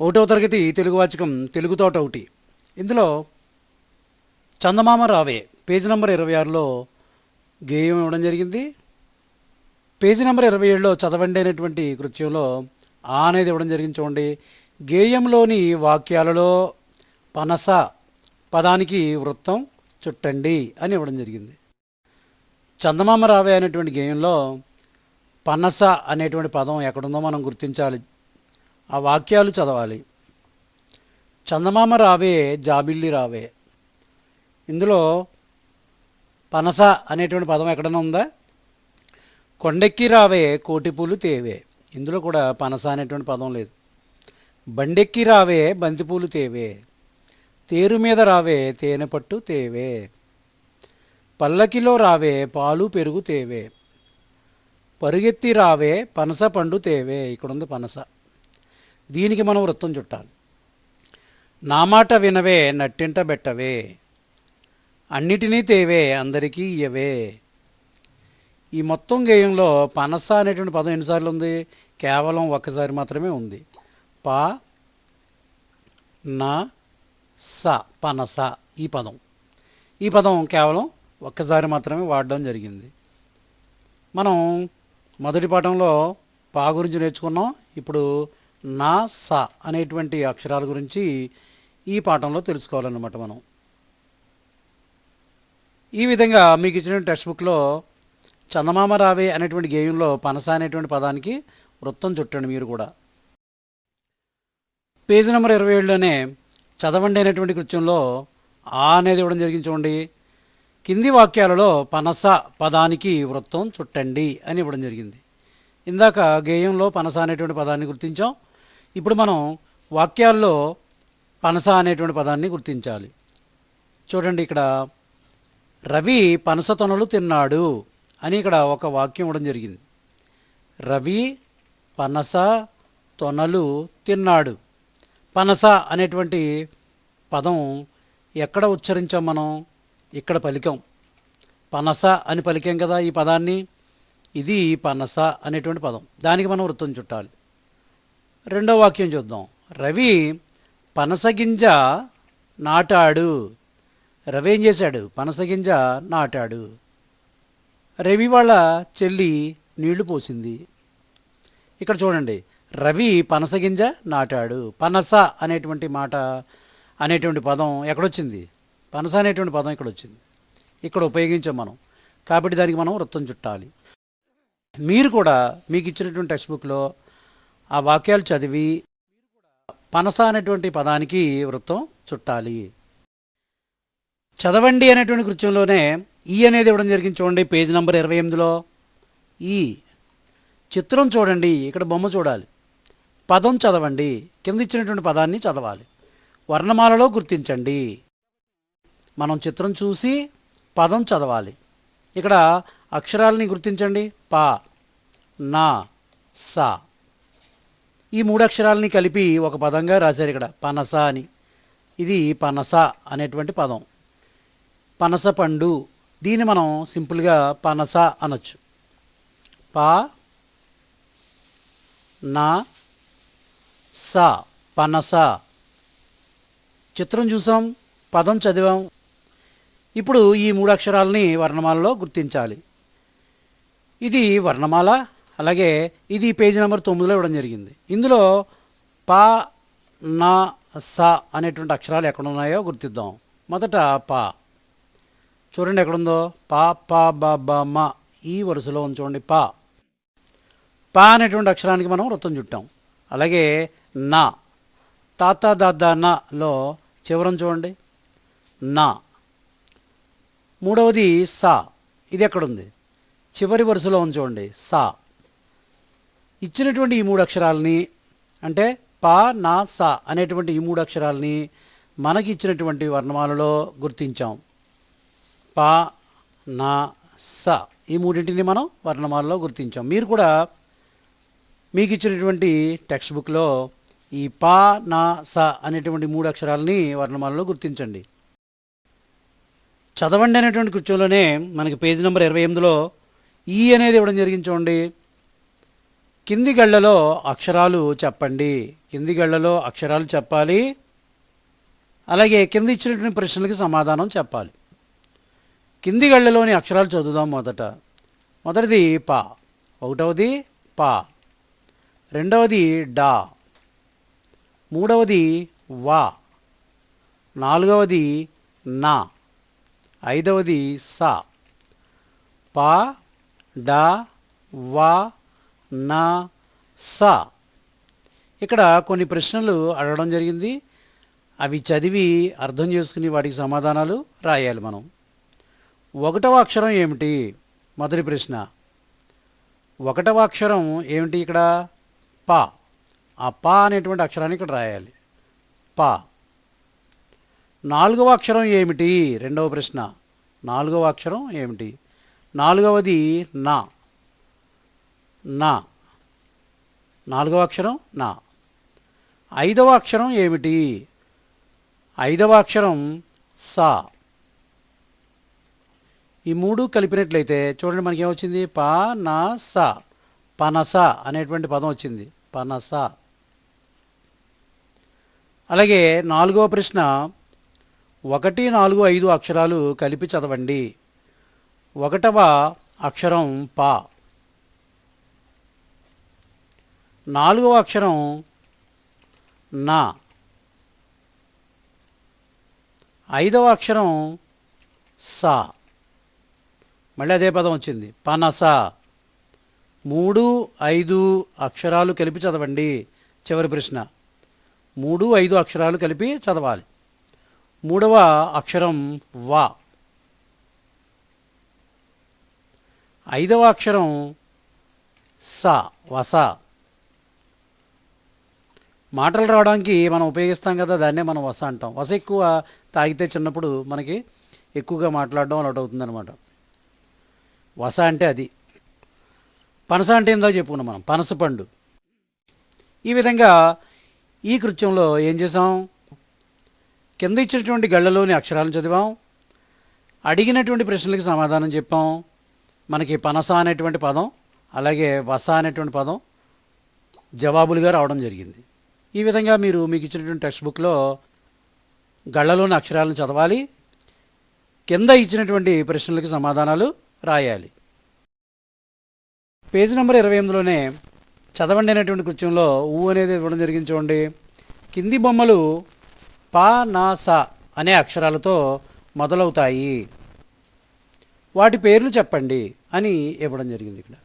ఒకటవ తరగతి తెలుగు వాచకం తెలుగు తోట ఒకటి. ఇందులో చందమామ రావే పేజీ నెంబర్ ఇరవై ఆరులో గేయం ఇవ్వడం జరిగింది. పేజీ నెంబర్ ఇరవై ఏడులో చదవండి అనేటువంటి కృత్యంలో ఆ అనేది ఇవ్వడం జరిగింది చూడండి. గేయంలోని వాక్యాలలో పనస పదానికి వృత్తం చుట్టండి అని ఇవ్వడం జరిగింది. చందమామ రావే అనేటువంటి గేయంలో పనస అనేటువంటి పదం ఎక్కడుందో మనం గుర్తించాలి. ఆ వాక్యాలు చదవాలి. చందమామ రావే జాబిల్లి రావే. ఇందులో పనస అనేటువంటి పదం ఎక్కడైనా ఉందా? కొండెక్కి రావే కోటిపూలు తేవే. ఇందులో కూడా పనస అనేటువంటి పదం లేదు. బండెక్కి రావే బంతిపూలు తేవే. తేరు మీద రావే తేనె పట్టు తేవే. పల్లకిలో రావే పాలు పెరుగు తేవే. పరుగెత్తి రావే పనస పండు తేవే. ఇక్కడ ఉంది పనస. దీనికి మనం వృత్తం చుట్టాలి. నా మాట వినవే నట్టింట బెట్టవే అన్నిటినీ తేవే అందరికీ ఇయ్యవే. ఈ మొత్తం గేయంలో పనస అనేటువంటి పదం ఎన్నిసార్లు ఉంది? కేవలం ఒక్కసారి మాత్రమే ఉంది. పా నా స పనస ఈ పదం. ఈ పదం కేవలం ఒక్కసారి మాత్రమే వాడడం జరిగింది. మనం మొదటి పాఠంలో పా గురించి నేర్చుకున్నాం. ఇప్పుడు నా స అనేటువంటి అక్షరాల గురించి ఈ పాఠంలో తెలుసుకోవాలన్నమాట మనం. ఈ విధంగా మీకు ఇచ్చిన టెక్స్ట్ బుక్లో చందమామ రావే అనేటువంటి గేయంలో పనస అనేటువంటి పదానికి వృత్తం చుట్టండి మీరు కూడా. పేజీ నెంబర్ ఇరవై ఏడులోనే చదవండి అనేటువంటి కృత్యంలో ఆ అనేది ఇవ్వడం జరిగింది చూడండి. కింది వాక్యాలలో పనస పదానికి వృత్తం చుట్టండి అని ఇవ్వడం జరిగింది. ఇందాక గేయంలో పనస అనేటువంటి పదాన్ని గుర్తించాం. ఇప్పుడు మనం వాక్యాల్లో పనస అనేటువంటి పదాన్ని గుర్తించాలి. చూడండి ఇక్కడ రవి పనస తొనలు తిన్నాడు అని ఇక్కడ ఒక వాక్యం ఇవ్వడం జరిగింది. రవి పనస తొనలు తిన్నాడు. పనస అనేటువంటి పదం ఎక్కడ ఉచ్చరించాం మనం? ఇక్కడ పలికాం. పనస అని పలికాం కదా ఈ పదాన్ని. ఇది పనస అనేటువంటి పదం. దానికి మనం వృత్తం చుట్టాలి. రెండో వాక్యం చూద్దాం. రవి పనసగింజ నాటాడు. రవి ఏం చేశాడు? పనసగింజ నాటాడు. రవి వాళ్ళ చెల్లి నీళ్ళు పోసింది. ఇక్కడ చూడండి. రవి పనసగింజ నాటాడు. పనస అనేటువంటి మాట అనేటువంటి పదం ఎక్కడొచ్చింది? పనస అనేటువంటి పదం ఇక్కడ వచ్చింది ఇక్కడ ఉపయోగించాం మనం. కాబట్టి దానికి మనం వృత్తం చుట్టాలి. మీరు కూడా మీకు ఇచ్చినటువంటి టెక్స్ట్ బుక్లో ఆ వాక్యాలు చదివి పనస అనేటువంటి పదానికి వృత్తం చుట్టాలి. చదవండి అనేటువంటి కృత్యంలోనే ఈ అనేది ఇవ్వడం జరిగింది చూడండి పేజ్ నెంబర్ ఇరవై ఎనిమిదిలో. ఈ చిత్రం చూడండి ఇక్కడ బొమ్మ చూడాలి. పదం చదవండి కింద ఇచ్చినటువంటి పదాన్ని చదవాలి. వర్ణమాలలో గుర్తించండి. మనం చిత్రం చూసి పదం చదవాలి. ఇక్కడ అక్షరాలని గుర్తించండి. పా నా సా. ఈ మూడు అక్షరాలని కలిపి ఒక పదంగా రాశారు ఇక్కడ. పనస అని. ఇది పనస అనేటువంటి పదం. పనస పండు. దీన్ని మనం సింపుల్గా పనస అనొచ్చు. పా నా సా పనస. చిత్రం చూసాం పదం చదివాం. ఇప్పుడు ఈ మూడు అక్షరాలని వర్ణమాలలో గుర్తించాలి. ఇది వర్ణమాల అలాగే ఇది పేజీ నెంబర్ తొమ్మిదిలో ఇవ్వడం జరిగింది. ఇందులో పా నా సా అనేటువంటి అక్షరాలు ఎక్కడ ఉన్నాయో గుర్తిద్దాం. మొదట పా. చూడండి ఎక్కడుందో. పా పా బా బా మా. ఈ వరుసలో ఉంచండి ప పా. పా అనేటువంటి అక్షరానికి మనం వృత్తం చుట్టాం. అలాగే నా. తాత దాదా నాలో చివరం చూడండి. నా. మూడవది సా. ఇది ఎక్కడుంది? చివరి వరుసలో ఉంచండి సా. ఇచ్చినటువంటి ఈ మూడు అక్షరాలని అంటే పా నా సా అనేటువంటి ఈ మూడు అక్షరాలని మనకి ఇచ్చినటువంటి వర్ణమాలలో గుర్తించాం. పా నా స ఈ మూడింటిని మనం వర్ణమాలలో గుర్తించాం. మీరు కూడా మీకు ఇచ్చినటువంటి టెక్స్ట్ బుక్లో ఈ పా నా స అనేటువంటి మూడు అక్షరాలని వర్ణమాలలో గుర్తించండి. చదవండి అనేటువంటి కృత్యంలోనే మనకి పేజ్ నెంబర్ ఇరవై ఎనిమిదిలో ఈ అనేది ఇవ్వడం జరిగింది చూడండి. కింది గళ్ళలో అక్షరాలు చెప్పండి. కింది గళ్ళలో అక్షరాలు చెప్పాలి. అలాగే కింద ఇచ్చినటువంటి ప్రశ్నలకి సమాధానం చెప్పాలి. కింది గళ్ళలోని అక్షరాలు చదువుదాం మొదట. మొదటిది పా ఒకటవది పా రెండవది డా మూడవది వా నాలుగవది నా ఐదవది సా. పా డా వా నా సా. ఇక్కడ కొన్ని ప్రశ్నలు అడగడం జరిగింది. అవి చదివి అర్థం చేసుకుని వాటికి సమాధానాలు రాయాలి మనం. ఒకటవ అక్షరం ఏమిటి? మొదటి ప్రశ్న. ఒకటవ అక్షరం ఏమిటి ఇక్కడ? పా. ఆ పా అనేటువంటి అక్షరాన్ని ఇక్కడ రాయాలి. పా. నాలుగవ అక్షరం ఏమిటి? రెండవ ప్రశ్న. నాలుగవ అక్షరం ఏమిటి? నాలుగవది నా. నా. నాలుగవ అక్షరం నా. ఐదవ అక్షరం ఏమిటి? ఐదవ అక్షరం సా. ఈ మూడు కలిపినట్లయితే చూడండి మనకి ఏమొచ్చింది ప నా స. పనస అనేటువంటి పదం వచ్చింది. పనస. అలాగే నాలుగవ ప్రశ్న ఒకటి నాలుగు ఐదు అక్షరాలు కలిపి చదవండి. ఒకటవ అక్షరం పా. నాలుగవ అక్షరం నా. ఐదవ అక్షరం సా. మళ్ళీ అదే పదం వచ్చింది. పనస. మూడు ఐదు అక్షరాలు కలిపి చదవండి. చివరి ప్రశ్న. మూడు ఐదు అక్షరాలు కలిపి చదవాలి. మూడవ అక్షరం వా. ఐదవ అక్షరం స వస. మాటలు రావడానికి మనం ఉపయోగిస్తాం కదా దాన్నే మనం వస అంటాం. వస ఎక్కువ తాగితే చిన్నప్పుడు మనకి ఎక్కువగా మాట్లాడడం అలవాటు అవుతుందన్నమాట. వస అంటే అది. పనస అంటే ఏందో చెప్పుకున్నాం మనం పనస పండు. ఈ విధంగా ఈ కృత్యంలో ఏం చేసాం కింద ఇచ్చినటువంటి గళ్ళలోని అక్షరాలను చదివాం. అడిగినటువంటి ప్రశ్నలకు సమాధానం చెప్పాం. మనకి పనస అనేటువంటి పదం అలాగే వస అనేటువంటి పదం జవాబులుగా రావడం జరిగింది. ఈ విధంగా మీరు మీకు ఇచ్చినటువంటి టెక్స్ట్ బుక్లో గళ్ళలోని అక్షరాలను చదవాలి. కింద ఇచ్చినటువంటి ప్రశ్నలకు సమాధానాలు రాయాలి. పేజీ నెంబర్ ఇరవై ఎనిమిదిలోనే చదవండి అనేటువంటి కృత్యంలో ఊ అనేది ఇవ్వడం జరిగింది చూడండి. కింది బొమ్మలు పా నా సా అనే అక్షరాలతో మొదలవుతాయి. వాటి పేర్లు చెప్పండి అని ఇవ్వడం జరిగింది ఇక్కడ.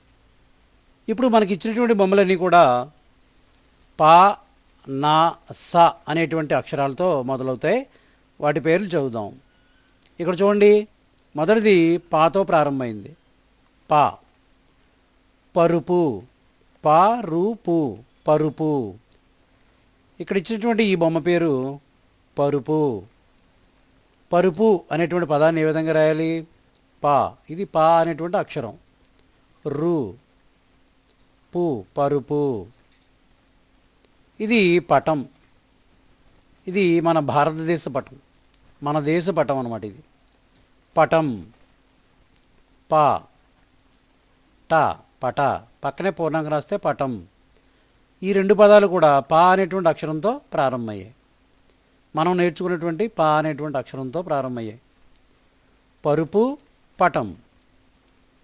ఇప్పుడు మనకి ఇచ్చినటువంటి బొమ్మలన్నీ కూడా పా నా స అనేటువంటి అక్షరాలతో మొదలవుతాయి. వాటి పేర్లు చదువుదాం. ఇక్కడ చూడండి మొదటిది పాతో ప్రారంభమైంది. పా. పరుపు. పా రూపు పరుపు. ఇక్కడ ఇచ్చినటువంటి ఈ బొమ్మ పేరు పరుపు. పరుపు అనేటువంటి పదాన్ని ఏ విధంగా రాయాలి? పా. ఇది పా అనేటువంటి అక్షరం. రు. పు. పరుపు. ఇది పటం. ఇది మన భారతదేశ పటం. మన దేశ పటం అనమాట ఇది. పటం. పా. ట. పట. పక్కనే పూర్ణాంగం రాస్తే పటం. ఈ రెండు పదాలు కూడా పా అనేటువంటి అక్షరంతో ప్రారంభమయ్యాయి. మనం నేర్చుకున్నటువంటి పా అనేటువంటి అక్షరంతో ప్రారంభమయ్యాయి. పరుపు పటం.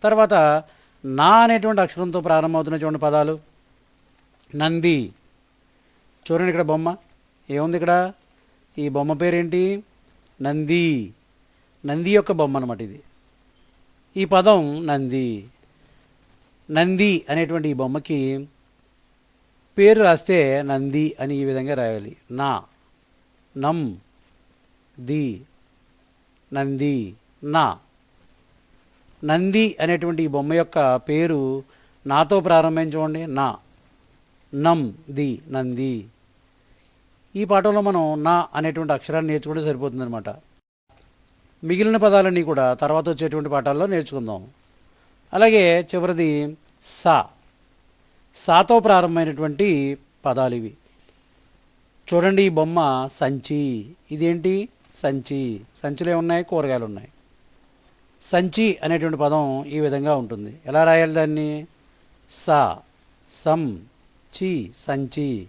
తర్వాత నా అనేటువంటి అక్షరంతో ప్రారంభమవుతున్న చూడండి పదాలు. నంది. చూడండి ఇక్కడ బొమ్మ. ఏముంది ఇక్కడ? ఈ బొమ్మ పేరేంటి? నంది. నంది యొక్క బొమ్మ అనమాట ఇది. ఈ పదం నంది. నంది అనేటువంటి ఈ బొమ్మకి పేరు రాస్తే నంది అని ఈ విధంగా రాయాలి. నా. నం. ది. నంది. నా. నంది అనేటువంటి ఈ బొమ్మ యొక్క పేరు నాతో ప్రారంభించండి నా. నం ది నంది. ఈ పాఠంలో మనం నా అనేటువంటి అక్షరాన్ని నేర్చుకుంటే సరిపోతుందనమాట మిగిలిన పదాలన్నీ కూడా తర్వాత వచ్చేటువంటి పాఠాల్లో నేర్చుకుందాం. అలాగే చివరిది సా. సాతో ప్రారంభమైనటువంటి పదాలు ఇవి. చూడండి ఈ బొమ్మ సంచి. ఇదేంటి? సంచి. సంచిలో ఉన్నాయి కూరగాయలు ఉన్నాయి. సంచి అనేటువంటి పదం ఈ విధంగా ఉంటుంది. ఎలా రాయాలి దాన్ని? సా సం చి సంచి.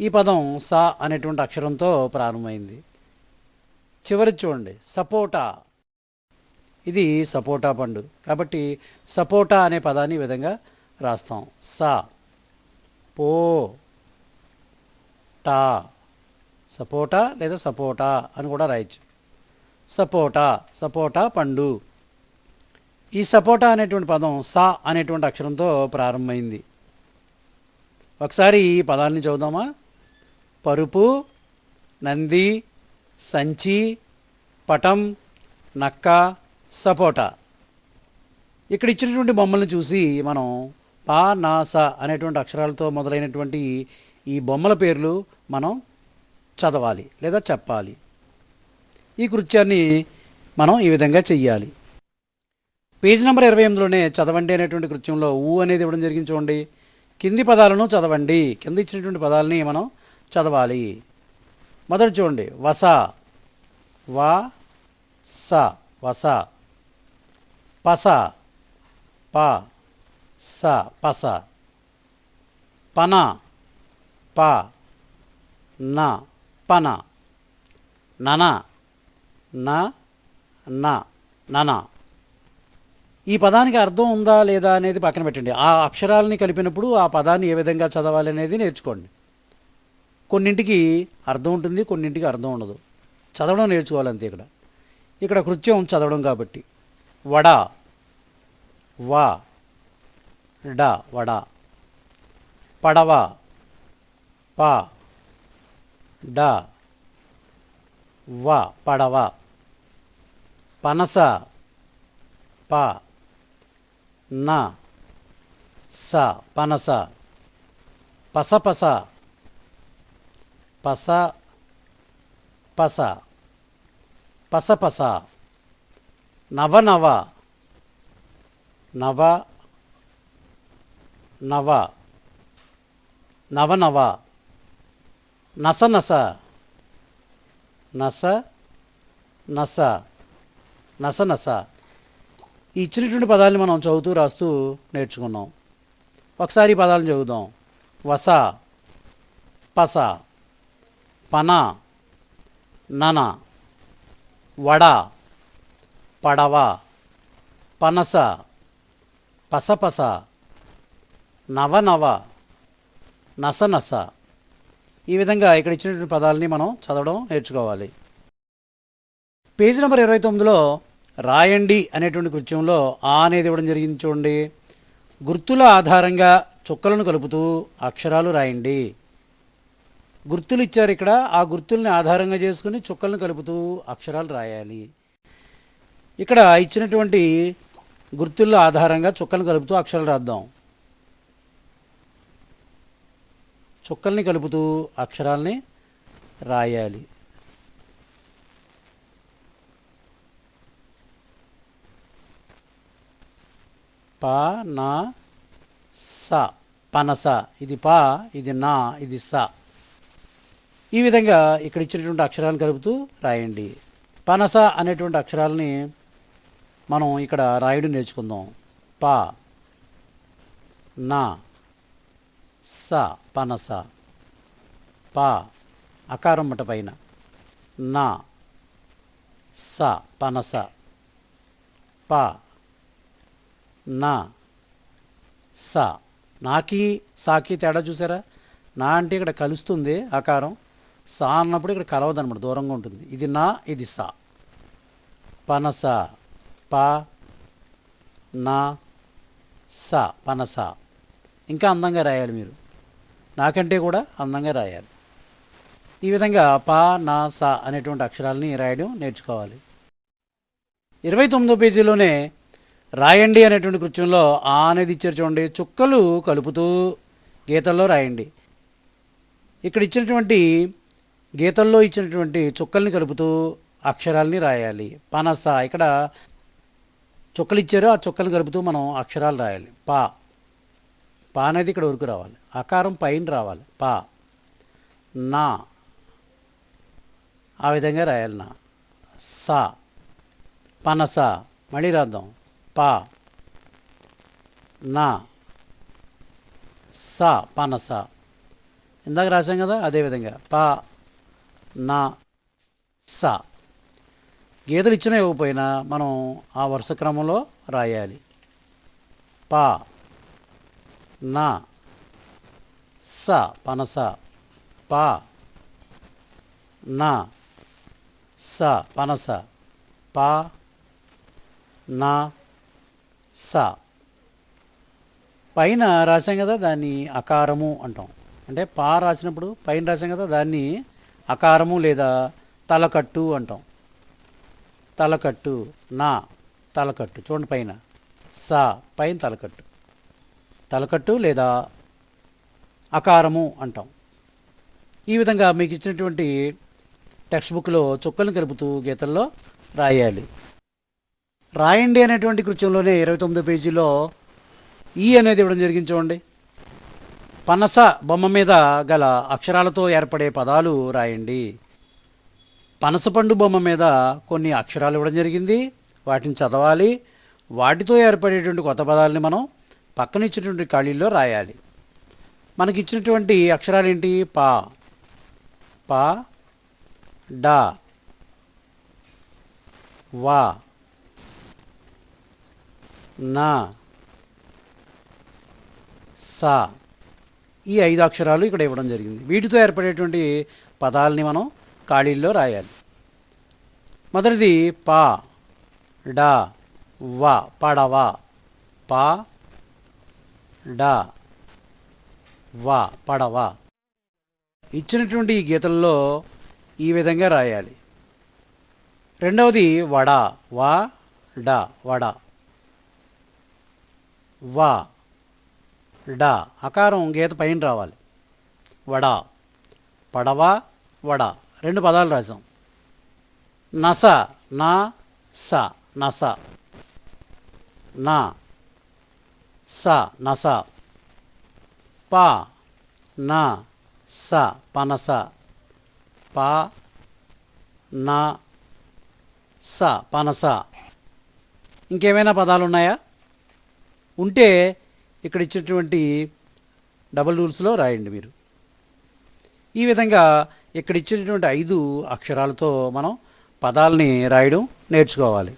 ఈ పదం సా అనేటువంటి అక్షరంతో ప్రారంభమైంది. చివరి చూడండి. సపోటా. ఇది సపోటా పండు. కాబట్టి సపోటా అనే పదాన్ని ఈ విధంగా రాస్తాం. సా. పో. టా. సపోటా లేదా సపోటా అని కూడా రాయొచ్చు. సపోటా. సపోటా పండు. ఈ సపోటా అనేటువంటి పదం సా అనేటువంటి అక్షరంతో ప్రారంభమైంది. ఒకసారి ఈ పదాలని చదువుదామా? పరుపు నంది సంచి పటం నక్క సపోటా. ఇక్కడ ఇచ్చినటువంటి బొమ్మలను చూసి మనం పా నా స అనేటువంటి అక్షరాలతో మొదలైనటువంటి ఈ బొమ్మల పేర్లు మనం చదవాలి లేదా చెప్పాలి. ఈ కృత్యాన్ని మనం ఈ విధంగా చెయ్యాలి. పేజ్ నెంబర్ ఇరవై ఎనిమిదిలోనే చదవండి అనేటువంటి కృత్యంలో ఊ అనేది ఇవ్వడం జరిగింది చూడండి. కింది పదాలను చదవండి. కింద ఇచ్చినటువంటి పదాలని మనం చదవాలి. మొదటి చూడండి. వస. వ స. వస. పస. ప. స. పస. పన. ప. న. పన. నన. న. న. నన. ఈ పదానికి అర్థం ఉందా లేదా అనేది పక్కన పెట్టండి. ఆ అక్షరాలని కలిపినప్పుడు ఆ పదాన్ని ఏ విధంగా చదవాలి అనేది నేర్చుకోండి. కొన్నింటికి అర్థం ఉంటుంది కొన్నింటికి అర్థం ఉండదు. చదవడం నేర్చుకోవాలి అంతే ఇక్కడ. ఇక్కడ కృత్యం చదవడం కాబట్టి. వడ వా డ వడ. పడవ ప డ వ పడవ. పనస ప న స పనస పసపస పస పస పసపస నవనవ నవ నవ నవనవ నసనస నస నస నసనస ఈ ఇచ్చినటువంటి పదాలని మనం చదువుతూ రాస్తూ నేర్చుకున్నాం. ఒకసారి ఈ పదాలను చదువుదాం. వస పస పన నన వడ పడవ పనస పసపస నవనవ నసనస. ఈ విధంగా ఇక్కడ ఇచ్చినటువంటి పదాలని మనం చదవడం నేర్చుకోవాలి. పేజీ నెంబర్ ఇరవై తొమ్మిదిలో రాయండి అనేటువంటి కృత్యంలో ఆ అనేది ఇవ్వడం జరిగింది చూడండి. గుర్తుల ఆధారంగా చుక్కలను కలుపుతూ అక్షరాలు రాయండి. గుర్తులు ఇచ్చారు ఇక్కడ. ఆ గుర్తుల్ని ఆధారంగా చేసుకుని చుక్కలను కలుపుతూ అక్షరాలు రాయాలి. ఇక్కడ ఇచ్చినటువంటి గుర్తుల ఆధారంగా చుక్కలను కలుపుతూ అక్షరాలు రాద్దాం. చుక్కల్ని కలుపుతూ అక్షరాల్ని రాయాలి. ప నా స పనస ఇది పా ఇది నా ఇది స. ఈ విధంగా ఇక్కడ ఇచ్చినటువంటి అక్షరాలను కలుపుతూ రాయండి. పనస అనేటువంటి అక్షరాలని మనం ఇక్కడ రాయడం నేర్చుకుందాం. పా నా స పనస పా అకారం మట పైన. నా స పనస పా నా స. నాకి సాకి తేడా చూసారా? నా అంటే ఇక్కడ కలుస్తుంది ఆకారం. సా అన్నప్పుడు ఇక్కడ కలవదు అనమాట దూరంగా ఉంటుంది. ఇది నా ఇది సా. పనస ప నా స పనస. ఇంకా అందంగా రాయాలి మీరు. నాకంటే కూడా అందంగా రాయాలి. ఈ విధంగా ప నా స అనేటువంటి అక్షరాలని రాయడం నేర్చుకోవాలి. ఇరవై తొమ్మిదో పేజీలోనే రాయండి అనేటువంటి కృత్యంలో ఆ అనేది ఇచ్చారు చూడండి. చుక్కలు కలుపుతూ గీతల్లో రాయండి. ఇక్కడ ఇచ్చినటువంటి గీతల్లో ఇచ్చినటువంటి చుక్కల్ని కలుపుతూ అక్షరాల్ని రాయాలి. పనస ఇక్కడ చుక్కలు ఇచ్చారు ఆ చుక్కలు కలుపుతూ మనం అక్షరాలు రాయాలి. పా. పా అనేది ఇక్కడ వరకు రావాలి. ఆకారం పైన రావాలి. పా. నా. ఆ విధంగా రాయాలి. నా. సా. పనస. మళ్ళీ రాద్దాం. ప నా స పనస. ఇందాక రాశాం కదా అదేవిధంగా ప నా స. గీతలు ఇచ్చినా ఇవ్వకపోయినా మనం ఆ వరుస క్రమంలో రాయాలి. ప నా స పనస. ప నా స పనస. ప నా స. పైన రాసాం కదా దాన్ని అకారము అంటాం. అంటే పా రాసినప్పుడు పైన రాసాం కదా దాన్ని అకారము లేదా తలకట్టు అంటాం. తలకట్టు నా తలకట్టు. చూడండి పైన. సా పైన తలకట్టు. తలకట్టు లేదా అకారము అంటాం. ఈ విధంగా మీకు ఇచ్చినటువంటి టెక్స్ట్ బుక్లో చుక్కలను కలుపుతూ గీతల్లో రాయాలి. రాయండి అనేటువంటి కృత్యంలోనే ఇరవై తొమ్మిదో పేజీలో ఈ అనేది ఇవ్వడం జరిగింది చూడండి. పనస బొమ్మ మీద గల అక్షరాలతో ఏర్పడే పదాలు రాయండి. పనసపండు బొమ్మ మీద కొన్ని అక్షరాలు ఇవ్వడం జరిగింది. వాటిని చదవాలి. వాటితో ఏర్పడేటువంటి కొత్త పదాలని మనం పక్కన ఇచ్చినటువంటి ఖాళీల్లో రాయాలి. మనకి ఇచ్చినటువంటి అక్షరాలు ఏంటి పా. పా. డా. వా. నా సా. ఈ ఐదు అక్షరాలు ఇక్కడ ఇవ్వడం జరిగింది. వీటితో ఏర్పడేటువంటి పదాలని మనం ఖాళీల్లో రాయాలి. మొదటిది పా డా వా పడవా. పా డా వా పడవా. ఇచ్చినటువంటి ఈ గీతల్లో ఈ విధంగా రాయాలి. రెండవది వడ వా డా వడ. వా డా అకారం గీత పైన రావాలి. వడ పడవ వడ రెండు పదాలు రాసాం నస నా స నస. నా స నస. ప నా స పనస. ప నా స పనస. ఇంకేమైనా పదాలు ఉన్నాయా? ఉంటే ఇక్కడ ఇచ్చినటువంటి డబల్ రూల్స్లో రాయండి మీరు. ఈ విధంగా ఇక్కడ ఇచ్చినటువంటి ఐదు అక్షరాలతో మనం పదాలని రాయడం నేర్చుకోవాలి.